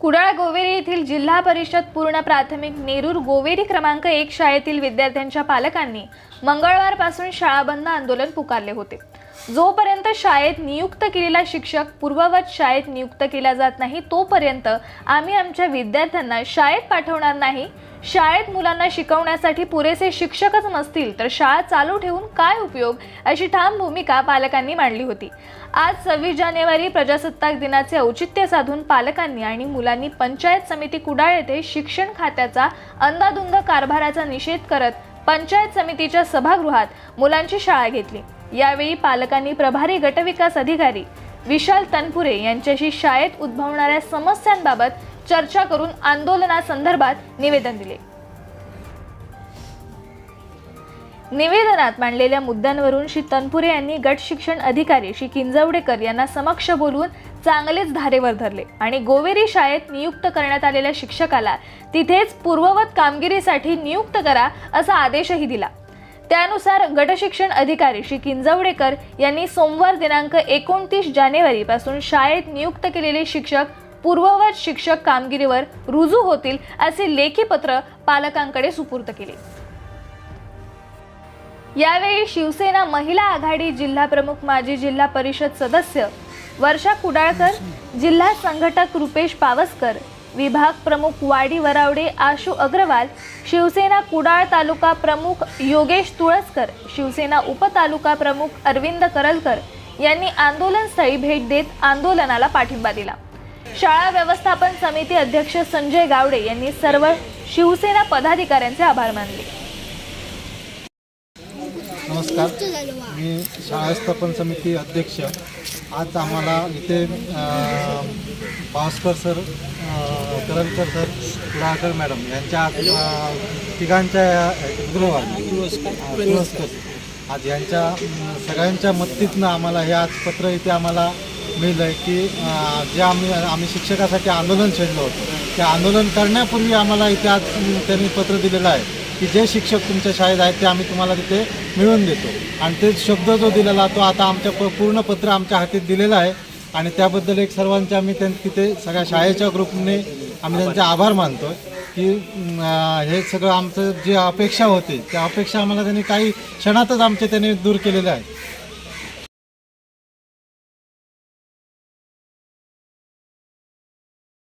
कुडाळ गोवेरी येथील जिल्हा परिषद पूर्ण प्राथमिक नेरूर गोवेरी क्रमांक एक शाळेतील विद्यार्थ्यांच्या पालकांनी मंगळवारपासून शाळा बंद आंदोलन पुकारले होते. जोपर्यंत शाळेत नियुक्त केलेला शिक्षक पूर्ववत शाळेत नियुक्त केला जात नाही तोपर्यंत आम्ही आमच्या विद्यार्थ्यांना शाळेत पाठवणार नाही. शाळेत मुलांना शिकवण्यासाठी पुरेसे शिक्षकच नसतील तर शाळा चालू ठेवून काय उपयोग? अशी ठाम भूमिका पालकांनी मांडली होती. आज सव्वीस जानेवारी प्रजासत्ताक दिनाचे औचित्य साधून पालकांनी आणि मुलांनी पंचायत समिती कुडाळ येथे शिक्षण खात्याचा अंदाधुंद कारभाराचा निषेध करत पंचायत समितीच्या सभागृहात मुलांची शाळा घेतली. यावेळी पालकांनी प्रभारी गटविकास अधिकारी विशाल तनपुरे यांच्याशी शाळेत उद्भवणाऱ्या समस्यांबाबत चर्चा करून आंदोलनासंदर्भात निवेदन दिले. निवेदनात मांडलेल्या मुद्द्यांवरून श्री तनपुरे यांनी गट शिक्षण अधिकारी श्री किंजवडेकर यांना समक्ष बोलवून चांगलेच धारेवर धरले आणि गोवेरी शाळेत नियुक्त करण्यात आलेल्या शिक्षकाला तिथेच पूर्ववत कामगिरीसाठी नियुक्त करा असा आदेशही दिला. त्यानुसार गटशिक्षण अधिकारी श्री किंजवडेकर यांनी सोमवार दिनांक एकोणतीस जानेवारीपासून शाळेत नियुक्त केलेले शिक्षक पूर्ववत शिक्षक कामगिरीवर रुजू होतील असे लेखी पत्र पालकांकडे सुपूर्द केले. यावेळी शिवसेना महिला आघाडी जिल्हा प्रमुख माजी जिल्हा परिषद सदस्य वर्षा कुडाळकर जिल्हा संघटक रुपेश पावसकर विभाग प्रमुख वाडी वरावडे आशू अग्रवाल शिवसेना कुडाळ तालुका प्रमुख योगेश तुळसकर शिवसेना उपतालुका प्रमुख अरविंद करलकर यांनी आंदोलनस्थळी भेट देत आंदोलनाला पाठिंबा दिला. शाळा व्यवस्थापन समिती अध्यक्ष संजय गावडे यांनी सर्व शिवसेना पदाधिकाऱ्यांचे आभार मानले. नमस्कार. मी शाळा स्थापन समिती अध्यक्ष आज आम्हाला इथे Bhaskar sir Karmakar sir Kudalkar madam यांच्या तिघांच्या गृहवाद तुळसकर आज यांच्या सगळ्यांच्या मदतीतनं आम्हाला हे आज पत्र इथे आम्हाला मिळलं आहे की जे आम्ही आम्ही शिक्षकासाठी आंदोलन छेडलं होतं. ते आंदोलन करण्यापूर्वी आम्हाला इथे आज त्यांनी पत्र दिलेलं आहे. की जे शिक्षक तुमच्या शाळेत आहेत ते आम्ही तुम्हाला तिथे मिळवून देतो. आणि ते शब्द जो दिलेला तो आता आमच्या प पूर्ण पत्र आमच्या हातात दिलेलं आहे. आणि त्याबद्दल एक सर्वांचे आम्ही त्यां तिथे सगळ्या शाळेच्या ग्रुपने आम्ही त्यांचे आभार मानतो की हे सगळं आमचं जे अपेक्षा होती त्या अपेक्षा आम्हाला त्यांनी काही क्षणातच आमचे त्यांनी दूर केलेलं आहेत.